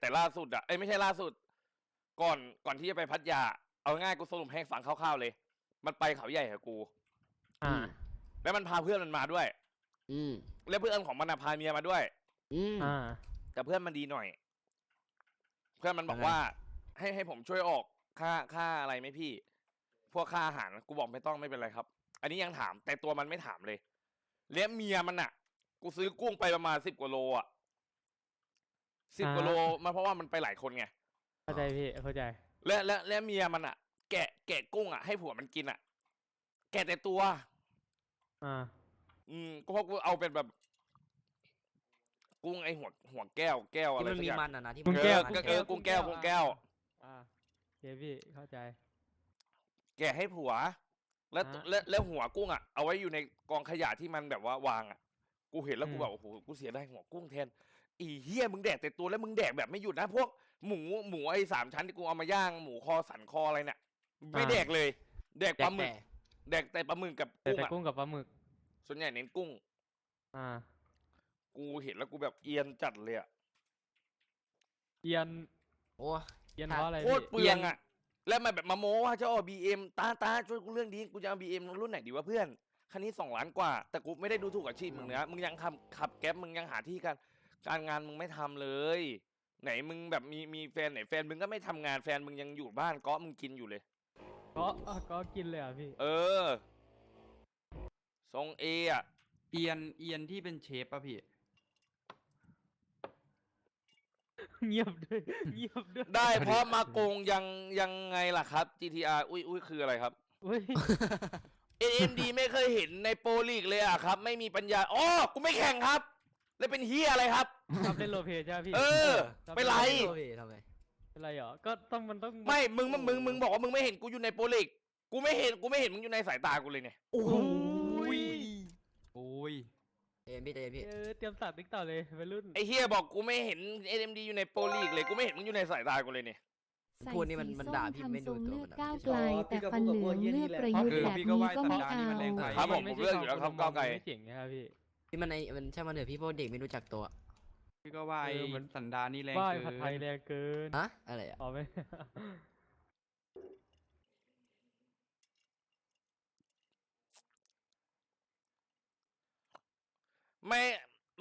แต่ล่าสุดอะเอ้ยไม่ใช่ล่าสุด ก่อนก่อนที่จะไปพัทยา เอาง่ายกูสรุปให้ฟังคร่าวๆเลย มันไปเขาใหญ่กับกู อ่า แล้วมันพาเพื่อนมันมาด้วย อืม แล้วเพื่อนของมันอะพาเมียมาด้วย อืม อ่า แต่เพื่อนมันดีหน่อย เพื่อนมันบอกยังไงว่า ให้ให้ผมช่วยออกค่าค่าอะไรไหมพี่ พวกค่าอาหารกูบอกไม่ต้องไม่เป็นไรครับ อันนี้ยังถาม แต่ตัวมันไม่ถามเลย เลี้ยงเมียมันอะกูซื้อกุ้งไปประมาณสิบกว่าโลอะ สิบกว่าโลมาเพราะว่ามันไปหลายคนไงเข้าใจพี่เข้าใจ และและและเมียมันอะแกะแกะกุ้งอะให้ผัวมันกินอะแกะแต่ตัว อ่า อืมก็เพราะกูเอาเป็นแบบ กุ้งไอหัวหัวแก้วแก้วอะที่ไรมันสักมีอย่างมันอะนะที่กุ้มันงแก้วเออเออกุ้งแก้วกุ้งแก้ว อ่าโอเคพี่เข้าใจ แกะให้ผัว แล้วอะแล้วแล้วหัวกุ้งอะเอาไว้อยู่ในกองขยะที่มันแบบว่าวางอะ กูเห็นแล้วอืมกูแบบโอ้โหกูเสียดายหัวกุ้งแทน อีเฮียมึงแดกแต่ตัวแล้วมึงแดกแบบไม่หยุดนะพวกหมูหมูไอ้สามชั้นที่กูเอามาย่างหมูคอสันคออะไรเนี่ยไม่แดกเลย แดกแดปลากหมึกแต่แดกแต่ปลาหมึกกับแต่กุ้งแต่อะกุ้งกับปลาหมึก ส่วนใหญ่เน้นกุ้ง อ่า กูเห็นแล้วกูแบบเอียนจัดเลยอะเอียนโอ้เอียนครับเพราะอะไรโคตรพี่เปลืองอะแล้วมันแบบมาโม้ว่าจะเอาบีเอ็มตาตาช่วยกูเรื่องดีกูจะเอาบีเอ็มรุ่นไหนดีวะเพื่อนคันนี้สองล้านกว่า แต่กูไม่ได้ดูถูกอาชีพมึงนะมึงยังขับขับแก๊ปมึงยังหาที่การ การงานมึงไม่ทำเลย ไหนมึงแบบมีมีแฟนไหนแฟนมึงก็ไม่ทำงานแฟนมึงยังอยู่บ้านก็มึงกินอยู่เลยก็อะก็กินเลยอะพี่ เออ ทรงเออะเอียนเอียนที่เป็นเชฟป่ะพี่ เงียบด้วยเงียบด้วย ได้เพราะมาโกงยังยังไงล่ะครับ GTR อุ้ยอุ้ยคืออะไรครับเฮ้ย AMD ไม่เคยเห็นในโปรลีกเลยอะครับ ไม่มีปัญญาอ๋อกูไม่แข่งครับ แล้วเป็นเฮียอะไรครับทำเล่นโรลเพลย์ใช่ไหมพี่เออครับเป็นไร โอเคทำไมเป็นไรเหรอ ก็ต้องมันต้องไม่ มึงมึงมึงมึงบอกว่ามึงไม่เห็นกูอยู่ในโปรลีกกูไม่เห็นกูไม่เห็นมึงอยู่ในสายตากูเลยเนี่ย โอ้ยโอ้ยเอ็มพี่เอ็มพี่ เออเตรียมสัตว์ติ๊กต่อเลยวัยรุ่น ไอเฮียบอกกูไม่เห็น AMD อยู่ในโปรลีกเลยกูไม่เห็นมึงอยู่ในสายตากูเลยเนี่ยพวกนี้มันมันด่าพี่ไม่ดูตัวมันอะ ก้าวไกล แต่ฟันเหลืองเลือกประยุทธ์คือแบบพี่ก็นี้ว่าก็ไม่สัปดาห์นี้มันแรงไปเอา ครับผมนผมไใช่เลือกอยู่แล้วครับนก้าวไกลไม่เจ๋งนะครับพี่ ที่มันไอมันใช่มันเถอะพี่พวกเด็กไม่รู้จักตัวพี่ก็ว่าไอ้เออเหมือนสันดานนี่แรงว่าเกิผัดไทยนแรงเกินฮะอะไรอะ อ๋อไม่ ไม่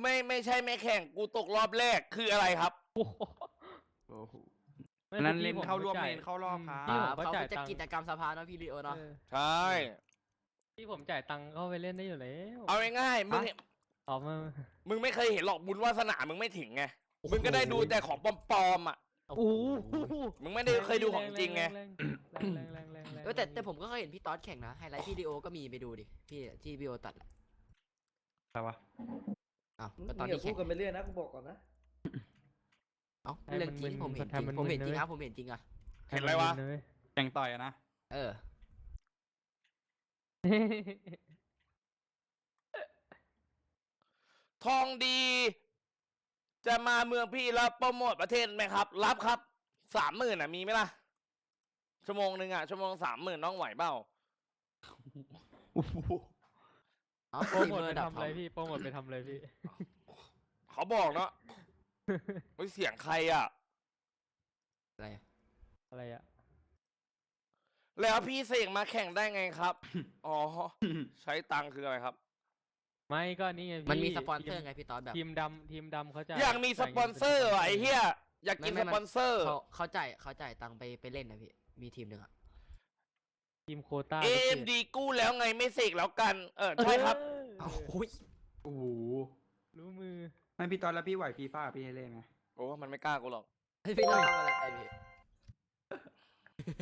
ไม่ไม่ใช่ไม่แข่งกูตกรอบแรกคืออะไรครับ โอ้โหโอ้โหไม่อันนั้นมื่อเล่นกี้เข้าร่วมจ่ยเล่นเข้ารอบครับพี่อ่าผมก็เขาจ่ายจะตังค์ กิจกรรมสภาเนอะพี่ลีโอเนาะ เออใช่พี่ผมจ่ายตังค์เข้าไปเล่นได้อยู่แล้ว เอาง่ายๆมึงเห็น ออกมามึงไม่เคยเห็นหรอกบุญวาสนามึงไม่ถึงไงมึงก็ได้ดูแต่ของปลอมๆอะโอ้โอ้โหโหมึงไม่ได้เคยดูของจริงไงแรงแรงแรงแรงแรงแรงเออแต่แต่ผมก็เคยเห็นพี่ต๊อดแข่งนะไฮไลท์พี่ลีโอก็มีไปดูดิพี่ที่พี่โอตัดอะอะไรวะอ้าวมึงก็ตอนอย่าที่พูแข่ดงกันไปเรื่อยนะกูบอกก่อนนะเอ้าเรื่องจริงผมเห็นจริงผมเห็นจริงครับผมเห็นจริงอะเห็นอะไรวะมึนเลยแข่งต่อยอะนะเออ ทองดี จะมาเมืองพี่แล้วโปรโมทประเทศไหมครับ รับครับสามหมื่นอะมีไหมล่ะ ชั่วโมงหนึ่งอะ ชั่วโมงสามหมื่นน้องไหวเปล่าโอ้โหเอาโปรสตรีโมมทเมอไปร์ดับทำอะไรพี่โปรโมทไปทำอะไรพี่ เขาบอกเนาะเฮ้ยเสียงใครอะ อะไรอะอะไรอะแล้วพี่เสกมาแข่งได้ไงครับ อ๋อ ใช้ตังค์คืออะไรครับ ไม่ก็นี่ไงพี่มันมีสปอนเซอร์ไงพี่ต๊อดแบบ ทีมดำทีมดำเขาจะอยากมีสปอนเซอร์ว่ะไอ้เหี้ยอยากกินไม่สไม่ปอนเซอร์ เขาเขาจ่ายเขาจ่ายตังค์ไปไปเล่นนะพี่ มีทีมหนึ่งอะ ทีมโควต้า AMD กู้แล้วไงไม่เสกแล้วกัน เออใช่ครับ เออ้าวอโอ้ยโอ้โหรู้มือ ไม่พี่ตอนแล้วพี่ไหวฟีฟ่าพี่ให้เล่นไหม โอ้มันไม่กล้ากูหรอก พี่ต้องทำอะไรไอ้พี่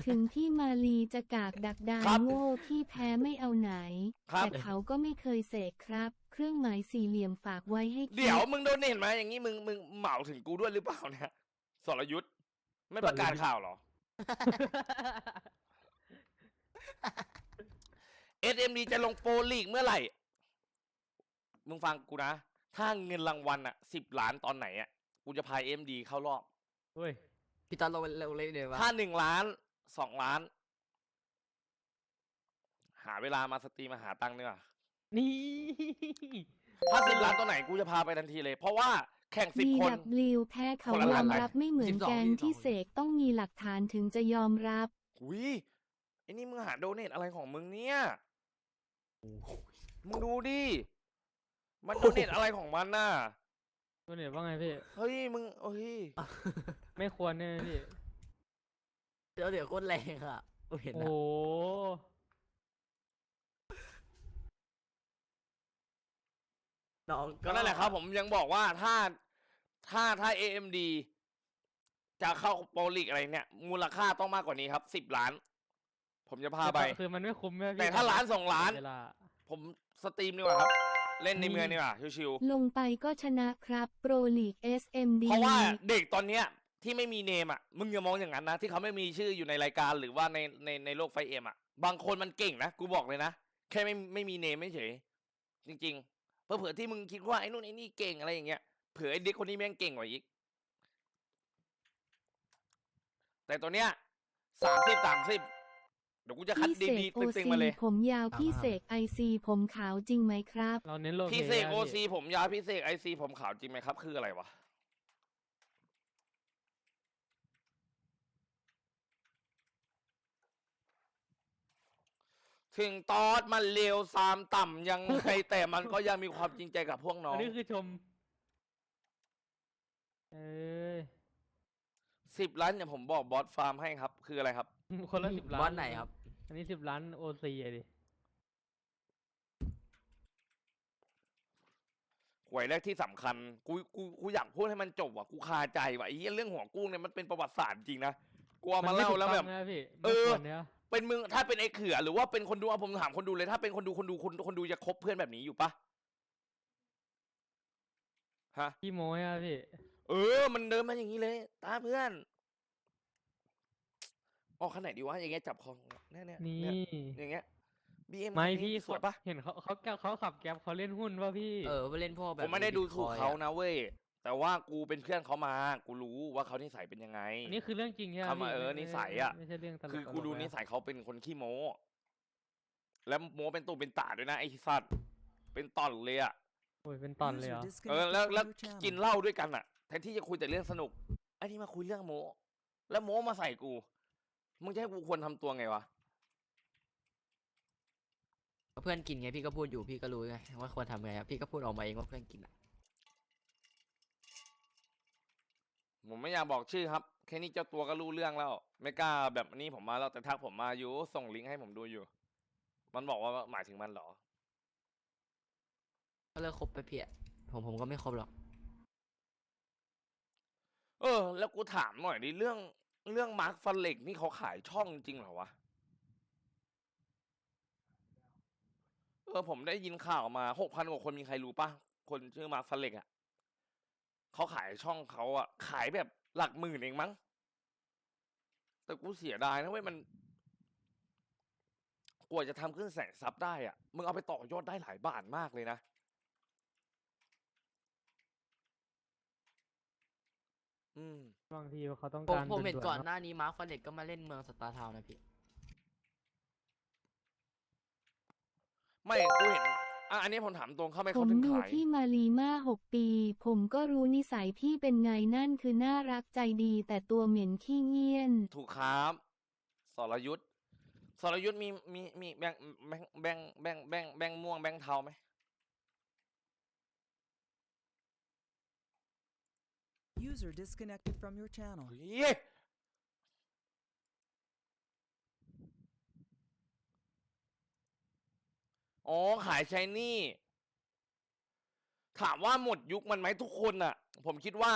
ถึงพี่มาลีจะกากดักดานครับโง่ที่แพ้ไม่เอาไหน ครับ แต่เขาก็ไม่เคยเสกครับ เครื่องหมายสี่เหลี่ยมฝากไว้ให้คิเดี๋ยวมึงโดนเห็นไหมอย่างงี้มึงมึงเหมาถึงกูด้วยหรือเปล่าเนี่ยสรยุทธ์ไม่ประกาศข่าวเหรอ SMD จะลงโปรลีกเมื่อไหร่ มึงฟังกูนะ ถ้าเงินรางวัลอะสิบล้านตอนไหนอะกูจะพา MD เข้ารอบ เฮ้ยพี่ต๊อดลงลงเล่นเลยวะถ้าหนึ่งล้าน สองล้าน หาเวลามาสตรีมมาหาตังค์ดีกว่านี่ ถ้าสิบล้านตัวไหนกูจะพาไปทันทีเลย เพราะว่าแข่งสิบคน DW แพ้เขาคนละยล้าอนมไหนรับไม่เหมือน12แกงที่12 เสกต้องมีหลักฐานถึงจะยอมรับอุ้ยไอ้นี่มึงหาโดเนทอะไรของมึงเนี่ยมึงดูดิ มันโดเนทอะไรของมันน่ะตัวเนี่ยว่าไงพี่ เฮ้ยมึงเฮ้ย ไม่ควรเนี่ยพี่ เดี๋ยวเดี๋ยวโคตรแรงอะกูเห็นโอ้นะโหน้องก็นั่นแหละครับ ผมยังบอกว่าถ้าถ้าถ้า AMD จะเข้าโปรลีกอะไรเนี่ย มูลค่าต้องมากกว่านี้ครับสิบล้าน ผมจะพาไป คือมันไม่คุ้มใช่ไหมพี่แต่ถ้าล้านสองล้าน เวลา ผมสตรีมดีกว่าครับ เล่นในเมืองดีกว่าชิวลงไปก็ชนะครับ โปรลีก SMD ๆเพราะว่าเด็กตอนเนี้ย ที่ไม่มีเนมอะมึงอย่ามองอย่างนั้นนะที่เขาไม่มีชื่ออยู่ในรายการหรือว่าในในในโลกไฟเอ็มอะบางคนมันเก่งนะกูบอกเลยนะแค่ไม่ไม่มีเนมไม่เฉยจริงๆเผื่อๆที่มึงคิดว่าไอ้นู่นไอ้นี่เก่งอะไรอย่างเงี้ยเผื่อไอ้เด็กคนนี้แม่งเก่งกว่าอีก แต่ตัวเนี้ยสามสิบสามสิบเดี๋ยวกูจะคัดพี่เสดีกๆโอตึงซีๆมาเลย ผมยาวพี่เสกไอซีผมขาวจริงไหมครับ เราเน้นโลพี่เสกอะโอพี่ซีผมยาวพี่เสกไอซีผมขาวจริงไหมครับ คืออะไรวะ ถึงตอดมันเลวซามต่ำยังไง แต่มันก็ยังมีความจริงใจกับพวกน้ออังนนี้คือชม เอ้ยสิบล้านอย่างผมบอกบอสฟาร์มให้ครับ คืออะไรครับ คนละสิบล้านบอสไหนครับ อันนี้สิบล้านโอซีอะดิ หวยแรกที่สำคัญ กูกูกูอยากพูดให้มันจบว่ะกูคาใจว่ะไอ้เหี้ยเรื่องหัวกุ้งเนี่ยมันเป็นประวัติศาสตร์จริงนะกูเอามาเล่าแล้วแบบนไม่ถูกต้องนะพี่เอไม่อควรเนี่ย เป็นมึงถ้าเป็นไอ้เขือหรือว่าเป็นคนดูเอาผมถามคนดูเลย ถ้าเป็นคนดูคนดูคนคนดูจะคบเพื่อนแบบนี้อยู่ปะฮะ พี่โม้อะพี่ เออ มันเดินมาอย่างนี้เลย ตาเพื่อน ออกขนาดดีวะ อย่างเงี้ยจับคอเนี่ยเนี่ยนี่ เนี่ยอย่างเงี้ยบีเอ็มไม่พี่สวยปะ เห็นเขาเขาเขาขับแก๊ปเขาเล่นหุ้นว่าพี่ เออไปเล่นพวกแบบผมไม่ได้ดูถูก Bitcoin เขาอะนะเว้ย แต่ว่ากูเป็นเพื่อนเขามา กูรู้ว่าเขานิสัยเป็นยังไงอันนี้คือเรื่องจริงใช่ไหมเขามาพี่เออไม่นิสัยอะไม่ใช่เรื่องตลกคือตลกูดูะนิสัยเขาเป็นคนขี้โม้ แล้วโม้เป็นตูเป็นตาด้วยนะไอ้สัตว์เป็นตอนเลยอะโอ้ยเป็นตอนเลยเหรอ เออแล้วแล้วกินเหล้าด้วยกันอะแทนที่จะคุยแต่เรื่องสนุกไอ้นี่มาคุยเรื่องโม้ แล้วโม้มาใส่กูมึงจะให้กูควรทำตัวไงวะก็เพื่อนกินไงพี่ก็พูดอยู่พี่ก็รู้ไงว่าควรทำไงครับพี่ก็พูดออกมาเองว่าเพื่อนกินอะ ผมไม่อยากบอกชื่อครับ แค่นี้เจ้าตัวก็รู้เรื่องแล้ว ไม่กล้าแบบนี้ผมมาแล้วแต่ทักผมมาอยู่ส่งลิงก์ให้ผมดูอยู่ มันบอกว่าหมายถึงมันเหรอ ก็เลิกคบไปเพียผมผมก็ไม่คบหรอก เออ แล้วกูถามหน่อยดิเรื่องเรื่องมาร์คฟันเล็กนี่เขาขายช่องจริงเหรอวะ เออผมได้ยินข่าวมาหกพันกว่าคนมีใครรู้ปะคนชื่อมาร์คฟันเล็กอะ เขาขายช่องเขาอะขายแบบหลักหมื่นเองมั้ง แต่กูเสียดายนะเว้ยมันกว่าจะทำขึ้นแสนซับได้อะมึงเอาไปต่อยอดได้หลายบาทมากเลยนะอืมบางทีเขาต้องผมการผมเห็นด่วๆก่อนเะหน้านี้มาร์คฟันเล็กก็มาเล่นเมืองสตาร์ทาวน์นะพี่ ไม่กูเห็น อะอันนี้ผมถามตรงเข้าไปผเขามถึงดูขาย พี่มารีมาหกปี ผมก็รู้นิสัยพี่เป็นไงนั่นคือน่ารักใจดีแต่ตัวเหม็นขี้เงียน ถูกครับสรยุทธ์สรยุทธ์มีมีมีแบงค์แบงค์แบงค์แบงค์แบงค์แบงค์ม่วงแบงค์เทาไหม User disconnected from your channel. เฮ้ย อ๋อขายชายนี่ ถามว่าหมดยุคมันไหมทุกคนน่ะผมคิดว่า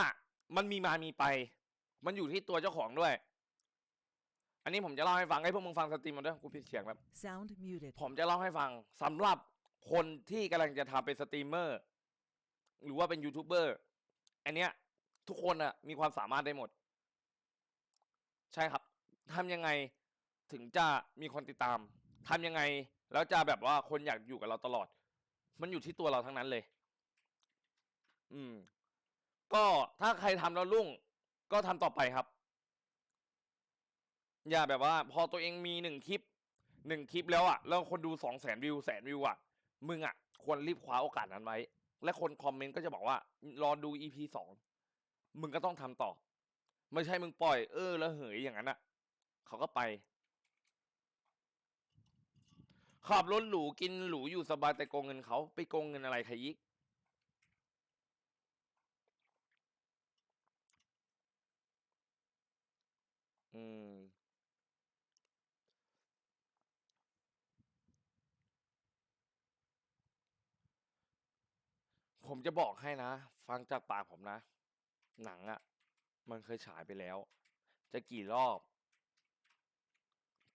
มันมีมามีไป มันอยู่ที่ตัวเจ้าของด้วย อันนี้ผมจะเล่าให้ฟังให้พวกมึงฟังสตรีมมาด้วยกูผิดเสียงแบบ Sound muted. ผมจะเล่าให้ฟังสำหรับคนที่กำลังจะทำเป็นสตรีมเมอร์ หรือว่าเป็นยูทูบเบอร์อันเนี้ย ทุกคนอะมีความสามารถได้หมด ใช่ครับทำยังไงถึงจะมีคนติดตามทำยังไง แล้วจะแบบว่าคนอยากอยู่กับเราตลอด มันอยู่ที่ตัวเราทั้งนั้นเลย อืม ก็ถ้าใครทำแล้วรุ่ง ก็ทำต่อไปครับ อย่าแบบว่า พอตัวเองมีหนึ่งคลิปหนึ่งคลิปแล้วอะ แล้วคนดูสองแสนวิวแสนวิวอะ มึงอะ ควรรีบคว้าโอกาสนั้นไว้ และคนคอมเมนต์ก็จะบอกว่า รอดู EP สองมึงก็ต้องทำต่อ ไม่ใช่มึงปล่อยเออแล้วเหยอย่างนั้นอะ เขาก็ไป ขับรถหรูกินหรูอยู่สบายแต่โกงเงินเขาไปโกงเงินอะไรใครยิกอืม ผมจะบอกให้นะ ฟังจากปากผมนะ หนังอะ่ะ มันเคยฉายไปแล้ว จะกี่รอบ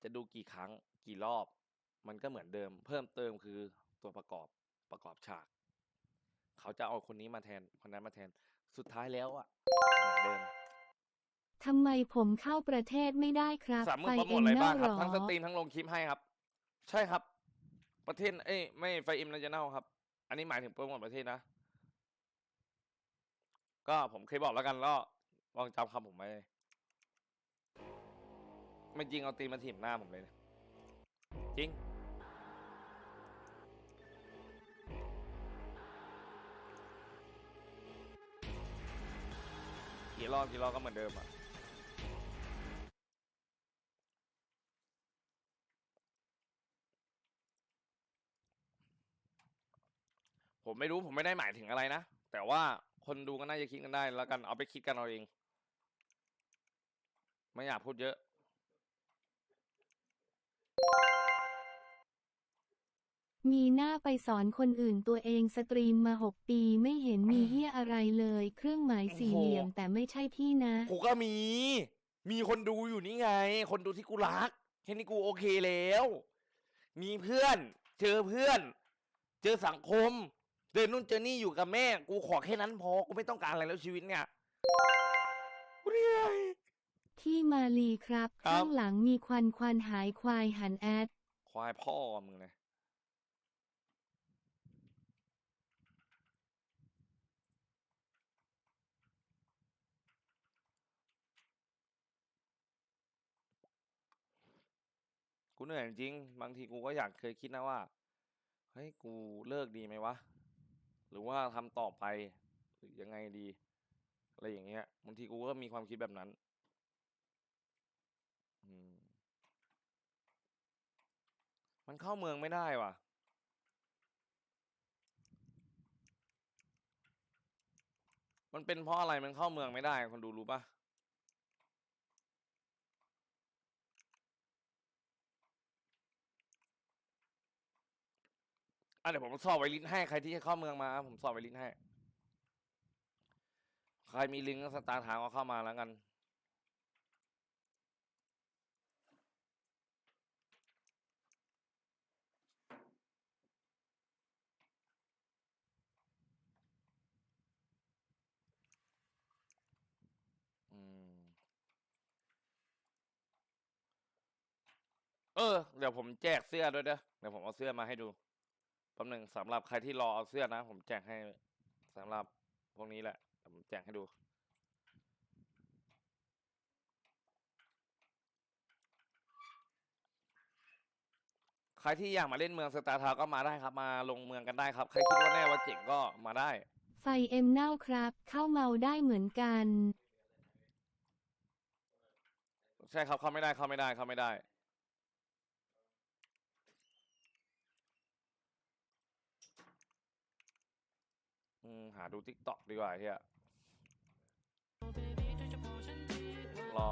จะดูกี่ครั้ง กี่รอบ มันก็เหมือนเดิม เพิ่มเติมคือตัวประกอบประกอบฉาก เขาจะเอาคนนี้มาแทนคนนั้นมาแทนสุดท้ายแล้วอะ่ะเหมือนเดิมทำไมผมเข้าประเทศไม่ได้ครับสามมืไฟอโปรโมเอ็ทมอะไรเนบ้าองครับหรอทั้งสตรีมทั้งลงคลิปให้ครับ ใช่ครับ ประเทศเอ้ยไม่ไฟเอ็มนาจะเน่าครับ อันนี้หมายถึงโปรโมทประเทศนะ ก็ผมเคยบอกแล้วกันแล้วลองจำคำผมไว้เลยไม่จริงเอาตีนมาถีบหน้าผมเลยนะจริง รอบกี่รอบก็เหมือนเดิมอะผมไม่รู้ผมไม่ได้หมายถึงอะไรนะ แต่ว่าคนดูก็น่าจะคิดกันได้แล้วกันเอาไปคิดกันเอาเอง ไม่อยากพูดเยอะ มีหน้าไปสอนคนอื่นตัวเองสตรีมมาหกปีไม่เห็นมีเหี้ยอะไรเลย เครื่องหมายสี่เหลี่ยมแต่ไม่ใช่พี่นะ กูก็มี มีคนดูอยู่นี่ไง คนดูที่กูรัก แค่นี้กูโอเคแล้ว มีเพื่อน เจอเพื่อน เจอสังคม เดินนู่นเจอนี่อยู่กับแม่ กูขอแค่นั้นพอ กูไม่ต้องการอะไรแล้วชีวิตเนี่ยกูเหนื่อยที่มาลีครับครับข้างหลังมีควันควันหายควายหันแอดควายพ่อมึงนะ กูเหนื่อยจริง บางทีกูก็อยากเคยคิดนะว่า เฮ้ย กูเลิกดีไหมวะ หรือว่าทำต่อไป หรือยังไงดี อะไรอย่างเงี้ย บางทีกูก็มีความคิดแบบนั้น อืม มันเข้าเมืองไม่ได้ว่ะมันเป็นเพราะอะไรมันเข้าเมืองไม่ได้คนดูรู้ปะ อะเดี๋ยวผมสอบไวลินให้ใครที่จะเข้าเมืองมา ผมสอบไวลินให้ ใครมีลิงก์สตาร์ทางก็เข้ามาแล้วกัน อืม เออ เดี๋ยวผมแจกเสื้อด้วยเด้อเดี๋ยวผมเอาเสื้อมาให้ดู ป๊บหนึ่งสำหรับใครที่รอเอาเสื้อนะ ผมแจกให้สำหรับพวกนี้แหละเดี๋ยวผมแจกให้ดูใครที่อยากมาเล่นเมืองสตาร์ทาวก็มาได้ครับ มาลงเมืองกันได้ครับ ใครคิดว่าแน่ว่าเจ๋งก็มาได้ ไฟเอ็มเน่าครับ เข้าเมาได้เหมือนกัน ใช่ครับเข้าไม่ได้เข้าไม่ได้เข้าไม่ได้ หาดูทิกตอกดีกว่าเฮียรอ